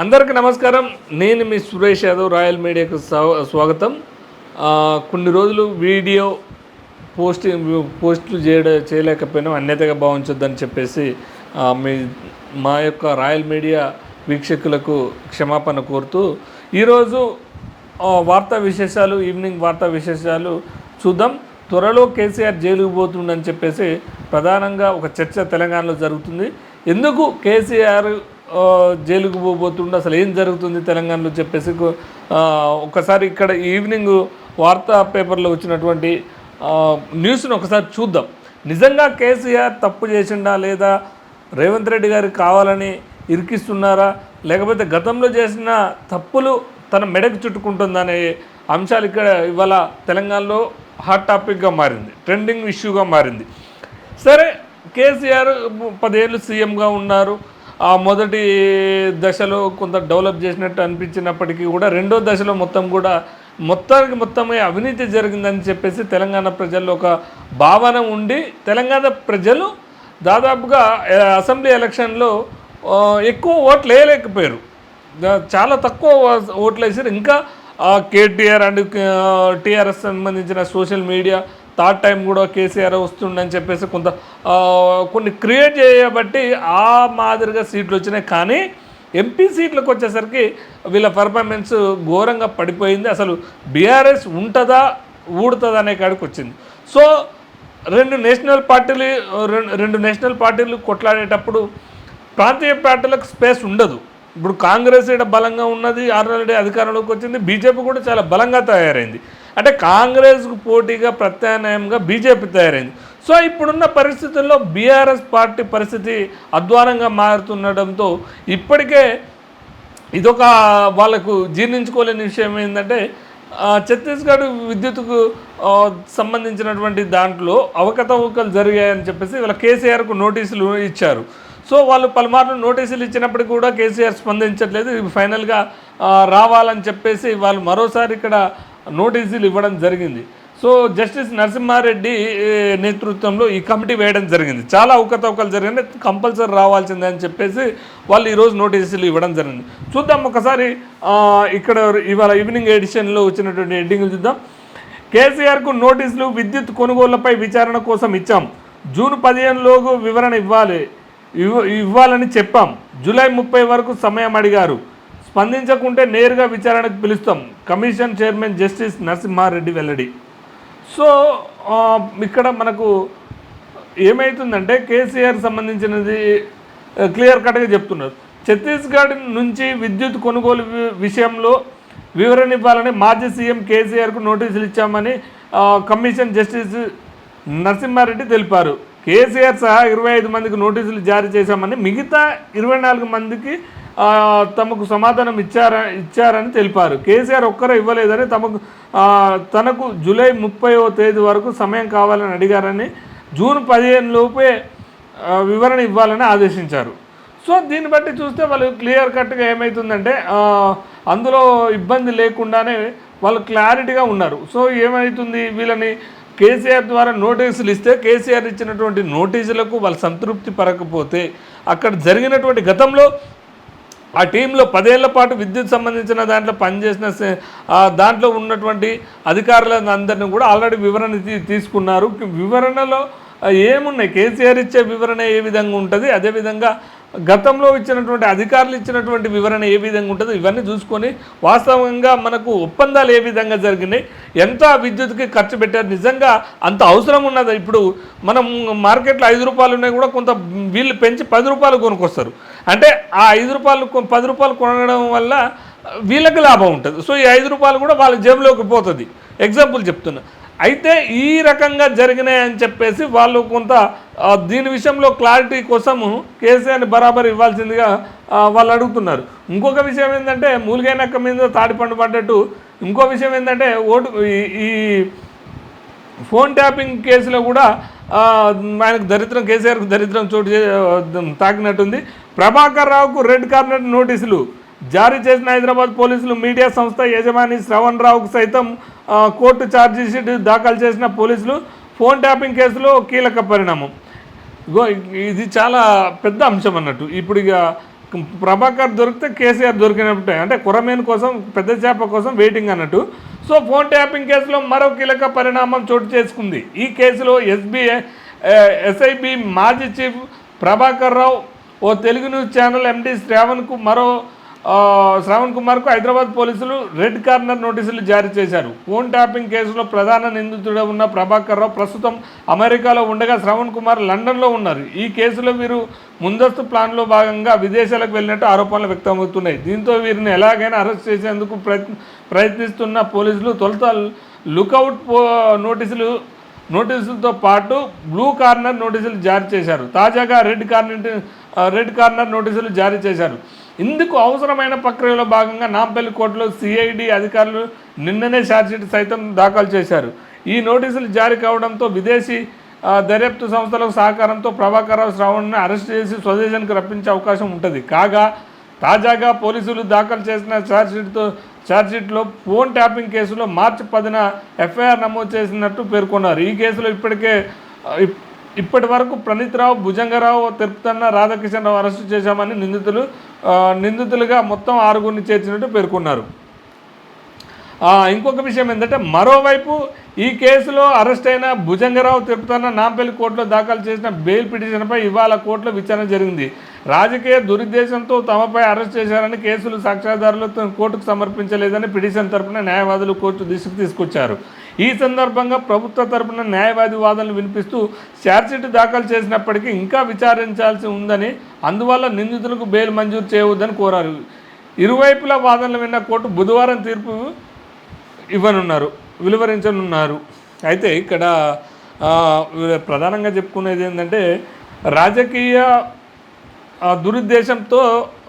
అందరికీ నమస్కారం. నేను మీ సురేష్ యాదవ్ రాయల్ మీడియాకు స్వా- స్వాగతం. కొన్ని రోజులు వీడియో పోస్టింగ్ పోస్టులు చేయడం చేయలేకపోయినా. అన్యతగా భావించొద్దని చెప్పేసి మీ మా యొక్క రాయల్ మీడియా వీక్షకులకు క్షమాపణ కోరుతూ ఈరోజు వార్తా విశేషాలు ఈవినింగ్ వార్తా విశేషాలు చూద్దాం. త్వరలో కేసీఆర్ జైలుకు పోతుందని చెప్పేసి ప్రధానంగా ఒక చర్చ తెలంగాణలో జరుగుతుంది. ఎందుకు కేసీఆర్ జైలుకు పోబోతుండే. అసలు ఏం జరుగుతుంది తెలంగాణలో చెప్పేసి ఒకసారి ఇక్కడ ఈవినింగ్ వార్తా పేపర్లో వచ్చినటువంటి న్యూస్ని న్యూస్ను ఒకసారి చూద్దాం. నిజంగా కేసీఆర్ తప్పు చేసిండా లేదా? రేవంత్ రెడ్డి గారికి కావాలని ఇరికిస్తున్నారా? లేకపోతే గతంలో చేసిన తప్పులు తన మెడకు చుట్టుకుంటుందనే అంశాలు ఇక్కడ ఇవాళ తెలంగాణలో హాట్ టాపిక్గా మారింది. ట్రెండింగ్ ఇష్యూగా మారింది. సరే కేసీఆర్ పదేళ్ళు సీఎంగా ఉన్నారు. ఆ మొదటి దశలో కొంత డెవలప్ చేసినట్టు అనిపించినప్పటికీ కూడా రెండో దశలో మొత్తం కూడా మొత్తానికి మొత్తమే అవినీతి జరిగిందని చెప్పేసి తెలంగాణ ప్రజల్లో ఒక భావన ఉండి తెలంగాణ ప్రజలు దాదాపుగా అసెంబ్లీ ఎలక్షన్లో ఎక్కువ ఓట్లు వేయలేకపోయారు. చాలా తక్కువ ఓట్లు వేసారు ఇంకా కేటీఆర్ అండ్ టీఆర్ఎస్ సంబంధించిన సోషల్ మీడియా థర్డ్ టైం కూడా కేసీఆర్ వస్తుండని చెప్పేసి కొంత కొన్ని క్రియేట్ చేయబట్టి ఆ మాదిరిగా సీట్లు వచ్చినాయి. కానీ ఎంపీ సీట్లకు వచ్చేసరికి వీళ్ళ పర్ఫార్మెన్స్ ఘోరంగా పడిపోయింది. అసలు బీఆర్ఎస్ ఉంటుందా ఊడుతుందా అనే కాడికి వచ్చింది. సో రెండు నేషనల్ పార్టీలు రెండు రెండు నేషనల్ పార్టీలు కొట్లాడేటప్పుడు ప్రాంతీయ పార్టీలకు స్పేస్ ఉండదు. ఇప్పుడు కాంగ్రెస్ ఇక్కడ బలంగా ఉన్నది ఆల్రెడీ అధికారంలోకి వచ్చింది బీజేపీ కూడా చాలా బలంగా తయారైంది. అంటే కాంగ్రెస్కు పోటీగా ప్రత్యామ్నాయంగా బీజేపీ తయారైంది. సో ఇప్పుడున్న పరిస్థితుల్లో బీఆర్ఎస్ పార్టీ పరిస్థితి అధ్వానంగా మారుతుండడంతో ఇప్పటికే ఇదొక వాళ్ళకు జీర్ణించుకోలేని విషయం ఏంటంటే ఛత్తీస్గఢ్ విద్యుత్కు సంబంధించినటువంటి దాంట్లో అవకతవకలు జరిగాయని చెప్పేసి వాళ్ళ కేసీఆర్కు నోటీసులు ఇచ్చారు. సో వాళ్ళు పలుమార్లు నోటీసులు ఇచ్చినప్పటికీ కూడా కేసీఆర్ స్పందించట్లేదు. ఇవి ఫైనల్గా రావాలని చెప్పేసి వాళ్ళు మరోసారి ఇక్కడ నోటీసులు ఇవ్వడం జరిగింది. సో జస్టిస్ నరసింహారెడ్డి నేతృత్వంలో ఈ కమిటీ వేయడం జరిగింది. చాలా అవకతవకలు జరిగింది కంపల్సరీ రావాల్సిందే అని చెప్పేసి వాళ్ళు ఈరోజు నోటీసులు ఇవ్వడం జరిగింది. చూద్దాం ఒకసారి ఇక్కడ ఇవాళ ఈవినింగ్ ఎడిషన్లో వచ్చినటువంటి ఎడ్డింగ్లు చూద్దాం. కేసీఆర్కు నోటీసులు విద్యుత్ కొనుగోళ్ళపై విచారణ కోసం ఇచ్చాం. జూన్ పదిహేనులోగు వివరణ ఇవ్వాలి. ఇవ్వ- ఇవ్వాలని చెప్పాం. జూలై ముప్పై వరకు సమయం అడిగారు. స్పందించకుంటే నేరుగా విచారణకు పిలుస్తాం. కమిషన్ చైర్మన్ జస్టిస్ నరసింహారెడ్డి వెల్లడి. సో ఇక్కడ మనకు ఏమవుతుందంటే కేసీఆర్ సంబంధించినది క్లియర్ కట్గా చెప్తున్నారు. ఛత్తీస్గఢ్ నుంచి విద్యుత్ కొనుగోలు విషయంలో వివరణ ఇవ్వాలని మాజీ సీఎం కేసీఆర్కు నోటీసులు ఇచ్చామని కమిషన్ జస్టిస్ నరసింహారెడ్డి తెలిపారు. కేసీఆర్ సహా ఇరవై ఐదు మందికి నోటీసులు జారీ చేశామని మిగతా ఇరవై నాలుగు మందికి తమకు సమాధానం ఇచ్చారా ఇచ్చారని తెలిపారు. కేసీఆర్ ఒక్కరే ఇవ్వలేదని తమకు తనకు జూలై ముప్పైవ తేదీ వరకు సమయం కావాలని అడిగారని జూన్ పదిహేను లోపే వివరణ ఇవ్వాలని ఆదేశించారు. సో దీన్ని బట్టి చూస్తే వాళ్ళు క్లియర్ కట్గా ఏమవుతుందంటే అందులో ఇబ్బంది లేకుండానే వాళ్ళు క్లారిటీగా ఉన్నారు. సో ఏమవుతుంది వీళ్ళని కేసీఆర్ ద్వారా నోటీసులు ఇస్తే కేసీఆర్ ఇచ్చినటువంటి నోటీసులకు వాళ్ళు సంతృప్తి పరకపోతే అక్కడ జరిగినటువంటి గతంలో ఆ టీంలో పదేళ్ళ పాటు విద్యుత్ సంబంధించిన దాంట్లో పనిచేసిన దాంట్లో ఉన్నటువంటి అధికారులందరినీ కూడా ఆల్రెడీ వివరణ తీ- తీసుకున్నారు. వివరణలో ఏమున్నాయి? కేసీఆర్ ఇచ్చే వివరణ ఏ విధంగా ఉంటుంది? అదేవిధంగా గతంలో ఇచ్చినటువంటి అధికారులు ఇచ్చినటువంటి వివరణ ఏ విధంగా ఉంటుందో ఇవన్నీ చూసుకొని వాస్తవంగా మనకు ఒప్పందాలు ఏ విధంగా జరిగినాయి ఎంత విద్యుత్కి ఖర్చు పెట్టారు నిజంగా అంత అవసరం ఉన్నది? ఇప్పుడు మనం మార్కెట్లో ఐదు రూపాయలు ఉన్నాయి కూడా కొంత వీళ్ళు పెంచి పది రూపాయలు కొనుక్కొస్తారు. అంటే ఆ ఐదు రూపాయలు కొ- పది రూపాయలు కొనడం వల్ల వీళ్ళకి లాభం ఉంటుంది. సో ఈ ఐదు రూపాయలు కూడా వాళ్ళ జేబులోకి పోతుంది. ఎగ్జాంపుల్ చెప్తున్నా. అయితే ఈ రకంగా జరిగినాయి అని చెప్పేసి వాళ్ళు కొంత దీని విషయంలో క్లారిటీ కోసము కేసీఆర్ని బరాబర్ ఇవ్వాల్సిందిగా వాళ్ళు అడుగుతున్నారు. ఇంకొక విషయం ఏంటంటే మూలిగైనక్క మీద తాడిపండు పడ్డట్టు ఇంకో విషయం ఏంటంటే ఓటు ఈ- ఫోన్ ట్యాపింగ్ కేసులో కూడా ఆయనకు దరిద్రం కేసీఆర్కు దరిద్రం చోటు తాకినట్టుంది. ప్రభాకర్ రావుకు రెడ్ కార్నర్ నోటీసులు. జారీ చేసిన హైదరాబాద్ పోలీసులు మీడియా సంస్థ యజమాని శ్రవణ్ రావుకు సైతం కోర్టు ఛార్జిషీట్ దాఖలు చేసిన పోలీసులు ఫోన్ ట్యాపింగ్ కేసులో కీలక పరిణామం. ఇది చాలా పెద్ద అంశం అన్నట్టు. ఇప్పుడు ఇక ప్రభాకర్ దొరికితే కేసీఆర్ దొరికినట్టే అంటే కురమేను కోసం పెద్ద చేప కోసం వెయిటింగ్ అన్నట్టు. సో ఫోన్ ట్యాపింగ్ కేసులో మరో కీలక పరిణామం చోటు చేసుకుంది. ఈ కేసులో S B I S I B మాజీ చీఫ్ ప్రభాకర్ రావు ఓ తెలుగు న్యూస్ ఛానల్ ఎండి శ్రావణ్కు మరో శ్రావణ్ కుమార్కు హైదరాబాద్ పోలీసులు రెడ్ కార్నర్ నోటీసులు జారీ చేశారు. ఫోన్ ట్యాపింగ్ కేసులో ప్రధాన నిందితుడు ఉన్న ప్రభాకర్ రావు ప్రస్తుతం అమెరికాలో ఉండగా శ్రవణ్ కుమార్ లండన్లో ఉన్నారు. ఈ కేసులో వీరు ముందస్తు ప్లాన్లో భాగంగా విదేశాలకు వెళ్ళినట్టు ఆరోపణలు వ్యక్తమవుతున్నాయి. దీంతో వీరిని ఎలాగైనా అరెస్ట్ చేసేందుకు ప్రయత్నిస్తున్న పోలీసులు తొలుత లుకౌట్ పో నోటీసులు నోటీసులతో పాటు బ్లూ కార్నర్ నోటీసులు జారీ చేశారు. తాజాగా రెడ్ కార్నర్ రెడ్ కార్నర్ నోటీసులు జారీ చేశారు. ఇందుకు అవసరమైన ప్రక్రియలో భాగంగా నాంపల్లి కోర్టులో సిఐడి అధికారులు నిన్ననే ఛార్జ్షీట్ సైతం దాఖలు చేశారు. ఈ నోటీసులు జారీ కావడంతో విదేశీ దర్యాప్తు సంస్థలకు సహకారంతో ప్రభాకరరావు శ్రావణ్ని అరెస్ట్ చేసి స్వదేశానికి రప్పించే అవకాశం ఉంటుంది. కాగా తాజాగా పోలీసులు దాఖలు చేసిన ఛార్జ్షీట్తో ఛార్జ్షీట్లో ఫోన్ ట్యాపింగ్ కేసులో మార్చి పదిన ఎఫ్ఐఆర్ నమోదు చేసినట్టు పేర్కొన్నారు. ఈ కేసులో ఇప్పటికే ఇప్పటి వరకు ప్రణీత్ రావు భుజంగరావు తెరుపుతన్న రాధాకిషన్ రావు అరెస్టు చేశామని నిందితులు నిందితులుగా మొత్తం ఆరుగురిని చేర్చినట్టు పేర్కొన్నారు. ఇంకొక విషయం ఏంటంటే మరోవైపు ఈ కేసులో అరెస్ట్ అయిన భుజంగరావు తిరుపతన్న నాంపల్లి కోర్టులో దాఖలు చేసిన బెయిల్ పిటిషన్పై ఇవాళ కోర్టులో విచారణ జరిగింది. రాజకీయ దురుద్దేశంతో తమపై అరెస్ట్ చేశారని కేసులు సాక్ష్యాధారులు కోర్టుకు సమర్పించలేదని పిటిషన్ తరపున న్యాయవాదులు కోర్టు దృష్టికి తీసుకొచ్చారు. ఈ సందర్భంగా ప్రభుత్వ తరపున న్యాయవాది వాదనలు వినిపిస్తూ ఛార్జ్షీట్ దాఖలు చేసినప్పటికీ ఇంకా విచారించాల్సి ఉందని అందువల్ల నిందితులకు బెయిల్ మంజూరు చేయవద్దని కోరారు. ఇరువైపుల వాదనలు విన్న కోర్టు బుధవారం తీర్పు ఇవ్వనున్నారు విలువరించనున్నారు. అయితే ఇక్కడ ప్రధానంగా చెప్పుకునేది ఏంటంటే రాజకీయ దురుద్దేశంతో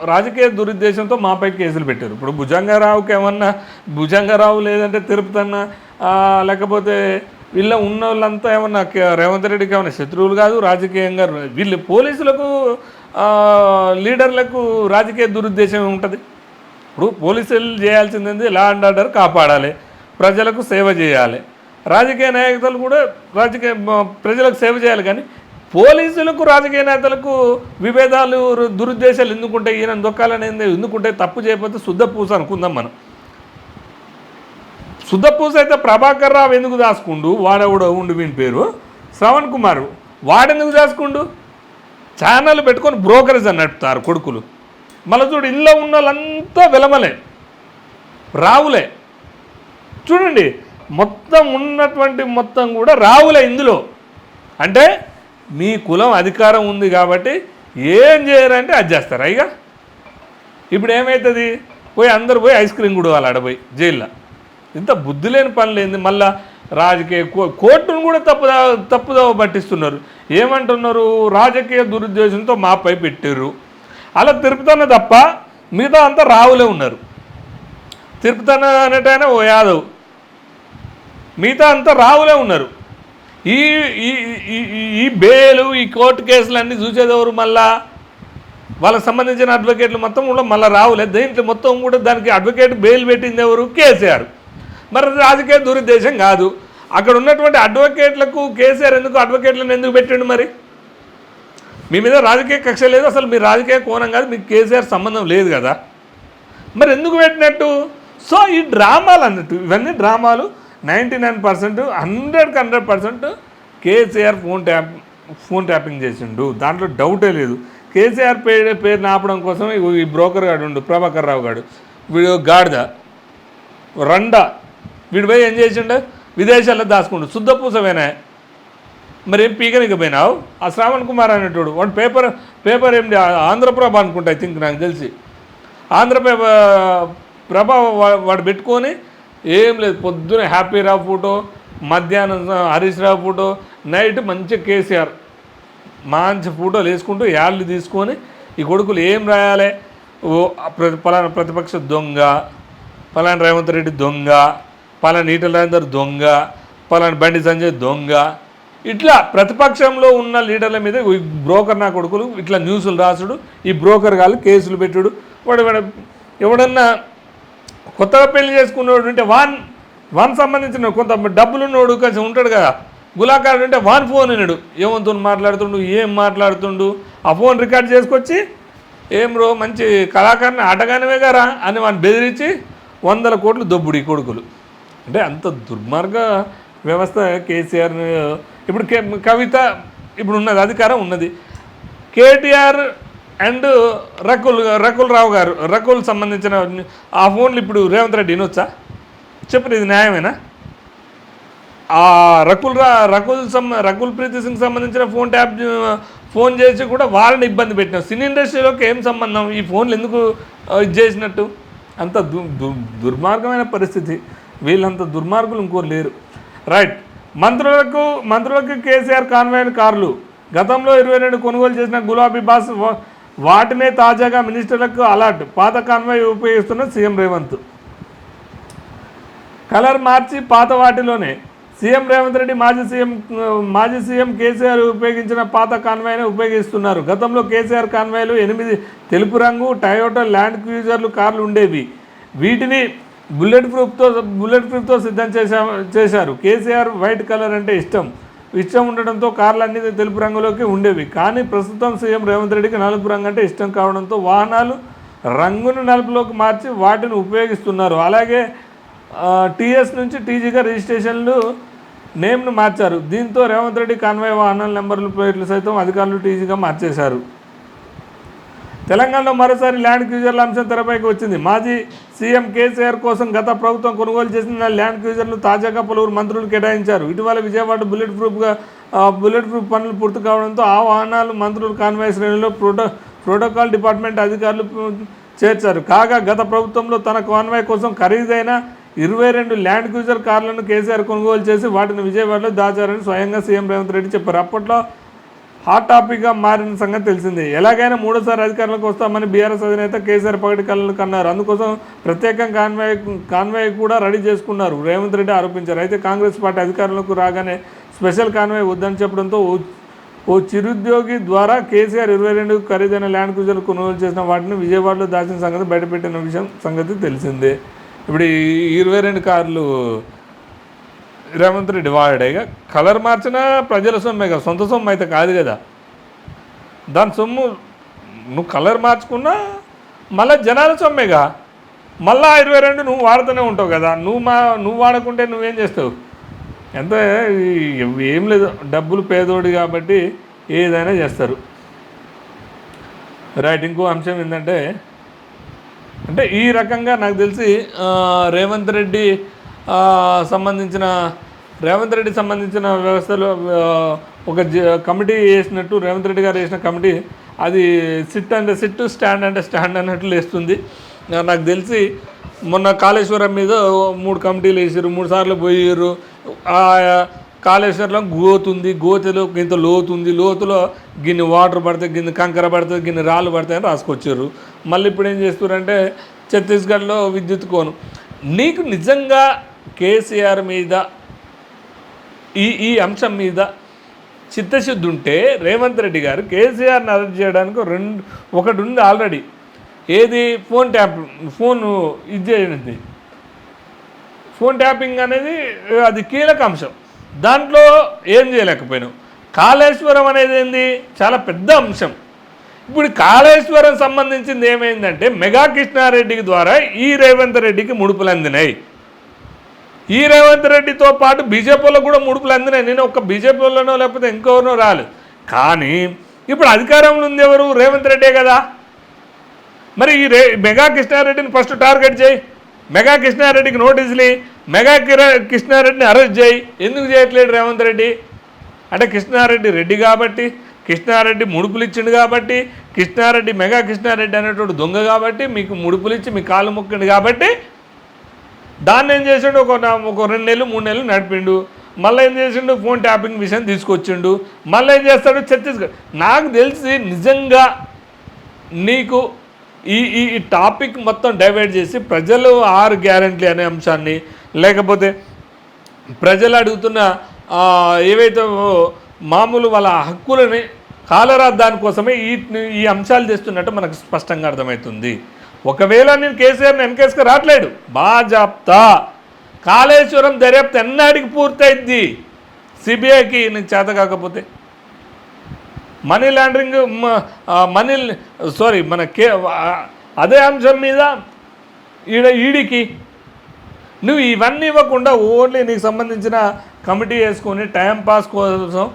రాజకీయ దురుద్దేశంతో మాపై కేసులు పెట్టారు. ఇప్పుడు భుజంగారావుకి ఏమన్నా భుజంగారావు లేదంటే తిరుపతన్న ఆ, లేకపోతే వీళ్ళ ఉన్న వాళ్ళంతా ఏమన్నా రేవంత్ రెడ్డికి ఏమైనా శత్రువులు కాదు రాజకీయంగా వీళ్ళు పోలీసులకు లీడర్లకు రాజకీయ దురుద్దేశం ఉంటుంది. ఇప్పుడు పోలీసులు చేయాల్సింది లా అండ్ ఆర్డర్ కాపాడాలి. ప్రజలకు సేవ చేయాలి. రాజకీయ నాయకులు కూడా రాజకీయ ప్రజలకు సేవ చేయాలి కానీ పోలీసులకు రాజకీయ నేతలకు విభేదాలు దురుద్దేశాలు ఎందుకుంటే ఈయన దొక్కాలనేది ఎందుకుంటే తప్పు చేయకపోతే శుద్ధ పూస అనుకుందాం మనం. శుద్ధ అయితే ప్రభాకర్ రావు ఎందుకు దాసుకుండు వాడెవడో ఉండు వీని పేరు? శ్రవణ్ కుమార్. వాడెందుకు దాసుకుండు ఛానల్ పెట్టుకొని బ్రోకరేజ్ అని నడుపుతారు కొడుకులు. మళ్ళీ చూడు ఇంట్లో ఉన్న వాళ్ళంతా విలమలే. రావులే. చూడండి మొత్తం ఉన్నటువంటి మొత్తం కూడా రావులే ఇందులో. అంటే మీ కులం అధికారం ఉంది కాబట్టి ఏం చేయరంటే అది చేస్తారు. అయ్యగా ఇప్పుడు ఏమవుతుంది పోయి అందరు పోయి ఐస్ క్రీమ్ కూడా వాళ్ళు ఆడపోయి జైల్లో. ఇంత బుద్ధి లేని పని లేని మళ్ళా రాజకీయ కో- కోర్టును కూడా తప్పుదా తప్పుదవ పట్టిస్తున్నారు. ఏమంటున్నారు? రాజకీయ దురుద్దేశంతో మాపై పెట్టారు అలా తిరుపతన్న తప్ప మిగతా అంతా రావులే ఉన్నారు. తిరుపతన్న అనేటైనా ఓ యాదవ్. మిగతా అంతా రావులే ఉన్నారు. ఈ ఈ ఈ- ఈ- బేలు ఈ కోర్టు కేసులన్నీ చూసేదెవరు మళ్ళా? వాళ్ళకి సంబంధించిన అడ్వకేట్లు మొత్తం కూడా మళ్ళీ రావులే. దీంట్లో మొత్తం కూడా దానికి అడ్వకేట్ బెయిల్ పెట్టింది ఎవరు కేసీఆర్. మరి రాజకీయ దురుద్దేశం కాదు. అక్కడ ఉన్నటువంటి అడ్వకేట్లకు కేసీఆర్ ఎందుకు అడ్వకేట్లను ఎందుకు పెట్టిండు మరి? మీ మీద రాజకీయ కక్ష లేదు అసలు మీ రాజకీయ కోణం కాదు మీకు కేసీఆర్ సంబంధం లేదు కదా. మరి ఎందుకు పెట్టినట్టు? సో ఈ డ్రామాలు అన్నట్టు ఇవన్నీ డ్రామాలు. నైంటీ నైన్ పర్సెంట్ హండ్రెడ్కి hundred percent KCR phone tap phone tapping చేసిండు. దాంట్లో డౌటే లేదు. కేసీఆర్ పేరు పేరు నాపడం కోసం ఈ బ్రోకర్ గాడు ఉండు ప్రభాకర్ రావు గాడు వీడు గాడిద రండా వీడు పోయి ఏం చేసిండు? విదేశాల్లో దాచుకుండు. శుద్ధ పూసమేనా. మరి ఏం పీకనికపోయినావు ఆ శ్రావణ్ కుమార్ అనేటోడు వాడు పేపర్ పేపర్ ఏమిటి ఆంధ్రప్రభ అనుకుంటా ఐ థింక్ నాకు తెలిసి. ఆంధ్రప్రభ ప్రభ వాడు పెట్టుకొని ఏం లేదు పొద్దున హ్యాపీ రావు ఫోటో మధ్యాహ్నం హరీష్ రావు ఫోటో నైట్ మంచి కేసీఆర్ మంచి ఫోటోలు వేసుకుంటూ యాళ్ళు తీసుకొని ఈ కొడుకులు ఏం రాయాలి? ఓ ప్రతి పలానా ప్రతిపక్ష దొంగ పలానా రేవంత్ రెడ్డి దొంగ పలానా ఈటల రాజేందర్ దొంగ పలానా బండి సంజయ్ దొంగ. ఇట్లా ప్రతిపక్షంలో ఉన్న లీడర్ల మీద ఈ బ్రోకర్ నా కొడుకులు ఇట్లా న్యూస్లు రాసుడు ఈ బ్రోకర్ గాళ్ళు కేసులు పెట్టుడు. వాడు ఎవడన్నా కొత్తగా పెళ్ళి చేసుకున్నాడు ఉంటే వాన్ వాన్ సంబంధించిన కొంత డబ్బులు ఉన్నవాడు కొంచెం ఉంటాడు కదా. గులాకారుడు ఉంటే వాన్ ఫోన్ అన్నాడు ఏమంతో మాట్లాడుతుండు ఏం మాట్లాడుతుండు? ఆ ఫోన్ రికార్డ్ చేసుకొచ్చి ఏం రో మంచి కళాకారుని ఆటగానివే గారా అని వాడిని బెదిరించి వందల కోట్లు దొబ్బుడు ఈ కొడుకులు. అంటే అంత దుర్మార్గ వ్యవస్థ కేసీఆర్ ఇప్పుడు కే కవిత ఇప్పుడు ఉన్నది అధికారం ఉన్నది. కేటీఆర్ అండ్ రకుల్ రకుల్ రావు గారు రకుల్ సంబంధించిన ఆ ఫోన్లు ఇప్పుడు రేవంత్ రెడ్డి వినొచ్చా? చెప్పండి ఇది న్యాయమేనా? ఆ రకుల్ రా రకుల్ సం రకుల్ ప్రీతి సింగ్ సంబంధించిన ఫోన్ ట్యాప్ ఫోన్ చేసి కూడా వాళ్ళని ఇబ్బంది పెట్టినాం సినీ ఇండస్ట్రీలోకి ఏం సంబంధం? ఈ ఫోన్లు ఎందుకు ఇది చేసినట్టు? అంత దు- దుర్మార్గమైన పరిస్థితి. వీళ్ళంత దుర్మార్గులు ఇంకోరు లేరు. రైట్ మంత్రులకు మంత్రులకు కేసీఆర్ కాన్వాయ్ కార్లు. గతంలో ఇరవై రెండు కొనుగోలు చేసిన గులాబీ బాస్ వా- వాటినే తాజాగా మినిస్టర్లకు అలర్ట్ పాత కాన్వాయ్ ఉపయోగిస్తున్న సీఎం రేవంత్. కలర్ మార్చి పాత వాటిలోనే. సీఎం రేవంత్ రెడ్డి మాజీ సీఎం మాజీ సీఎం కేసీఆర్ ఉపయోగించిన పాత కాన్వాయ్ని ఉపయోగిస్తున్నారు. గతంలో కేసీఆర్ కాన్వాయ్లు ఎనిమిది తెలుపు రంగు టయోటా ల్యాండ్ క్రూజర్లు కార్లు ఉండేవి. వీటిని బుల్లెట్ ప్రూఫ్తో బుల్లెట్ ప్రూఫ్తో సిద్ధం చేశా చేశారు. కేసీఆర్ వైట్ కలర్ అంటే ఇష్టం. ఇష్టం ఉండడంతో కార్లు తెలుపు రంగులోకి ఉండేవి. కానీ ప్రస్తుతం సీఎం రేవంత్ రెడ్డికి నలుపు రంగు అంటే ఇష్టం కావడంతో వాహనాలు రంగును నలుపులోకి మార్చి వాటిని ఉపయోగిస్తున్నారు. అలాగే టీఎస్ నుంచి టీజీగా రిజిస్ట్రేషన్లు నేమ్ను మార్చారు. దీంతో రేవంత్ రెడ్డి కాన్వాయ్ వాహనాల నెంబర్లు ప్లేట్లు సైతం అధికారులు టీజీగా మార్చేశారు. తెలంగాణలో మరోసారి ల్యాండ్ క్రూజర్ల అంశం తెరపైకి వచ్చింది. మాజీ సీఎం కేసీఆర్ కోసం గత ప్రభుత్వం కొనుగోలు చేసిన ల్యాండ్ క్రూజర్లు తాజాగా పలువురు మంత్రులు కేటాయించారు. ఇటీవల విజయవాడ బుల్లెట్ ప్రూఫ్గా బుల్లెట్ ప్రూఫ్ పనులు పూర్తి కావడంతో ఆ వాహనాలు మంత్రులు కాన్వాయ్ శ్రేణిలో ప్రోటో ప్రోటోకాల్ డిపార్ట్మెంట్ అధికారులు చేర్చారు. కాగా గత ప్రభుత్వంలో తన కాన్వాయ్ కోసం ఖరీదైన ఇరవై రెండు ల్యాండ్ క్రూజర్ కార్లను కేసీఆర్ కొనుగోలు చేసి వాటిని విజయవాడలో దాచారని స్వయంగా సీఎం రేవంత్ రెడ్డి చెప్పారు. అప్పట్లో హాట్ టాపిక్గా మారిన సంగతి తెలిసిందే. ఎలాగైనా మూడోసారి అధికారంలోకి వస్తామని బీఆర్ఎస్ అధినేత కేసీఆర్ పగటి కళ్ళు కన్నారు. అందుకోసం ప్రత్యేక కాన్వాయ్ కాన్వాయ్ కూడా రెడీ చేసుకున్నారు రేవంత్ రెడ్డి ఆరోపించారు. అయితే కాంగ్రెస్ పార్టీ అధికారంలోకి రాగానే స్పెషల్ కాన్వాయ్ వద్దని చెప్పడంతో ఓ- ఓ చిరుద్యోగి ద్వారా కేసీఆర్ ఇరవై రెండు ఖరీదైన ల్యాండ్ క్రూజర్లు కొనుగోలు చేసిన వాటిని విజయవాడలో దాచిన సంగతి బయటపెట్టిన విషయం సంగతి తెలిసిందే. ఇప్పుడు ఇరవై రెండు కార్లు రేవంత్ రెడ్డి వాడాయిగా కలర్ మార్చినా ప్రజల సొమ్మే కదా సొంత సొమ్ము అయితే కాదు కదా. దాని సొమ్ము నువ్వు కలర్ మార్చుకున్నా మళ్ళీ జనాల సొమ్మేగా. మళ్ళా ఇరవై రెండు నువ్వు వాడుతూనే ఉంటావు కదా. నువ్వు మా నువ్వు వాడకుంటే నువ్వేం చేస్తావు? ఎంత ఏం లేదు డబ్బులు పేదోడు కాబట్టి ఏదైనా చేస్తారు. రైట్ ఇంకో అంశం ఏంటంటే అంటే ఈ రకంగా నాకు తెలిసి రేవంత్ రెడ్డి సంబంధించిన రేవంత్ రెడ్డి సంబంధించిన వ్యవస్థలో ఒక జ- కమిటీ వేసినట్టు రేవంత్ రెడ్డి గారు వేసిన కమిటీ అది సిట్ అంటే సిట్ స్టాండ్ అంటే స్టాండ్ అన్నట్లు వేస్తుంది నాకు తెలిసి మొన్న కాళేశ్వరం మీద మూడు కమిటీలు వేసారు మూడు సార్లు పోయారు ఆ కాళేశ్వరంలో గోతుంది గోతిలో ఇంత లోతుంది లోతులో గిన్ని వాటర్ పడతాయి గిన్ని కంకర పడుతుంది గిన్ని రాళ్ళు పడతాయని రాసుకొచ్చారు మళ్ళీ ఇప్పుడు ఏం చేస్తున్నారంటే ఛత్తీస్గఢ్లో విద్యుత్ కోను. నీకు నిజంగా కేసీఆర్ మీద ఈ ఈ అంశం మీద చిత్తశుద్ధి ఉంటే రేవంత్ రెడ్డి గారు కేసీఆర్ని అరెస్ట్ చేయడానికి రెండు ఒకటి ఉంది ఆల్రెడీ. ఏది? ఫోన్ ట్యాప్ ఫోన్ ఇది చేయనిది. ఫోన్ ట్యాపింగ్ అనేది అది కీలక అంశం. దాంట్లో ఏం చేయలేకపోయినావు కాళేశ్వరం అనేది ఏంది? చాలా పెద్ద అంశం. ఇప్పుడు కాళేశ్వరం సంబంధించింది ఏమైందంటే మెగా కృష్ణారెడ్డికి ద్వారా ఈ రేవంత్ రెడ్డికి ముడుపులు అందినాయి ఈ రేవంత్ రెడ్డితో పాటు బీజేపీలో కూడా ముడుపులు అందినాయి. నేను ఒక్క బీజేపీలోనో లేకపోతే ఇంకెవరినో రాలేదు. కానీ ఇప్పుడు అధికారంలో ఉంది ఎవరు? రేవంత్ రెడ్డే కదా. మరి ఈ రే మెగా కృష్ణారెడ్డిని ఫస్ట్ టార్గెట్ చేయి. మెగా కృష్ణారెడ్డికి నోటీసులు మెగా కృష్ణారెడ్డిని అరెస్ట్ చేయి. ఎందుకు చేయట్లేడు రేవంత్ రెడ్డి? అంటే కృష్ణారెడ్డి రెడ్డి కాబట్టి కృష్ణారెడ్డి ముడుపులు ఇచ్చిండు కాబట్టి కృష్ణారెడ్డి మెగా కృష్ణారెడ్డి అనేటువంటి దొంగ కాబట్టి మీకు ముడుపులు ఇచ్చి మీ కాళ్ళు మొక్కిండు కాబట్టి దాన్ని ఏం చేసిండు? ఒక ఒక రెండు నెలలు మూడు నెలలు నడిపిండు. మళ్ళీ ఏం చేసిండు? ఫోన్ ట్యాపింగ్ విషయం తీసుకొచ్చిండు. మళ్ళీ ఏం చేస్తాడు? ఛత్తీస్గఢ్. నాకు తెలిసి నిజంగా నీకు ఈ ఈ టాపిక్ మొత్తం డైవర్ట్ చేసి ప్రజలు ఆరు గ్యారంటీ అనే అంశాన్ని లేకపోతే ప్రజలు అడుగుతున్న ఏవైతే మామూలు వాళ్ళ హక్కులని కాలరా దానికోసమే ఈ ఈ అంశాలు చేస్తున్నట్టు మనకు స్పష్టంగా అర్థమవుతుంది. ఒకవేళ నేను కేసీఆర్ని వెనకేసుకు రావట్లేడు బాజాప్తా కాళేశ్వరం దర్యాప్తు ఎన్నాడికి పూర్తయింది? సిబిఐకి నీకు చేత కాకపోతే. మనీ లాండరింగ్ మనీ సారీ మన కే అదే అంశం మీద ఈడ ఈడికి. నువ్వు ఇవన్నీ ఇవ్వకుండా ఓన్లీ నీకు సంబంధించిన కమిటీ వేసుకొని టైంపాస్ కోసం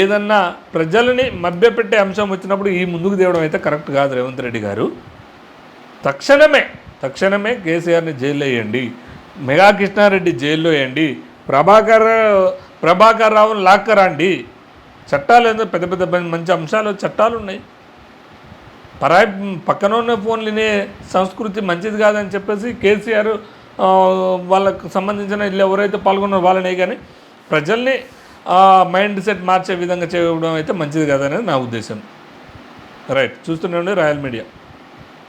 ఏదన్నా ప్రజలని మభ్యపెట్టే అంశం వచ్చినప్పుడు ఈ ముందుకు తేవడం అయితే కరెక్ట్ కాదు రేవంత్ రెడ్డి గారు. తక్షణమే తక్షణమే కేసీఆర్ని జైల్లో వేయండి మెగా కృష్ణారెడ్డి జైల్లో వేయండి ప్రభాకర్ ప్రభాకర్ రావుని లాక్కరండి చట్టాలు ఏందో పెద్ద పెద్ద మంచి అంశాలు చట్టాలు ఉన్నాయి. పరాయి పక్కన ఉన్న ఫోన్లు వినే సంస్కృతి మంచిది కాదని చెప్పేసి కేసీఆర్ వాళ్ళకు సంబంధించిన వీళ్ళు ఎవరైతే పాల్గొన్నారో వాళ్ళనే కానీ ప్రజల్ని మైండ్ సెట్ మార్చే విధంగా చేయడం అయితే మంచిది కాదనేది నా ఉద్దేశం. రైట్ చూస్తూనే ఉండే రాయల్ మీడియా.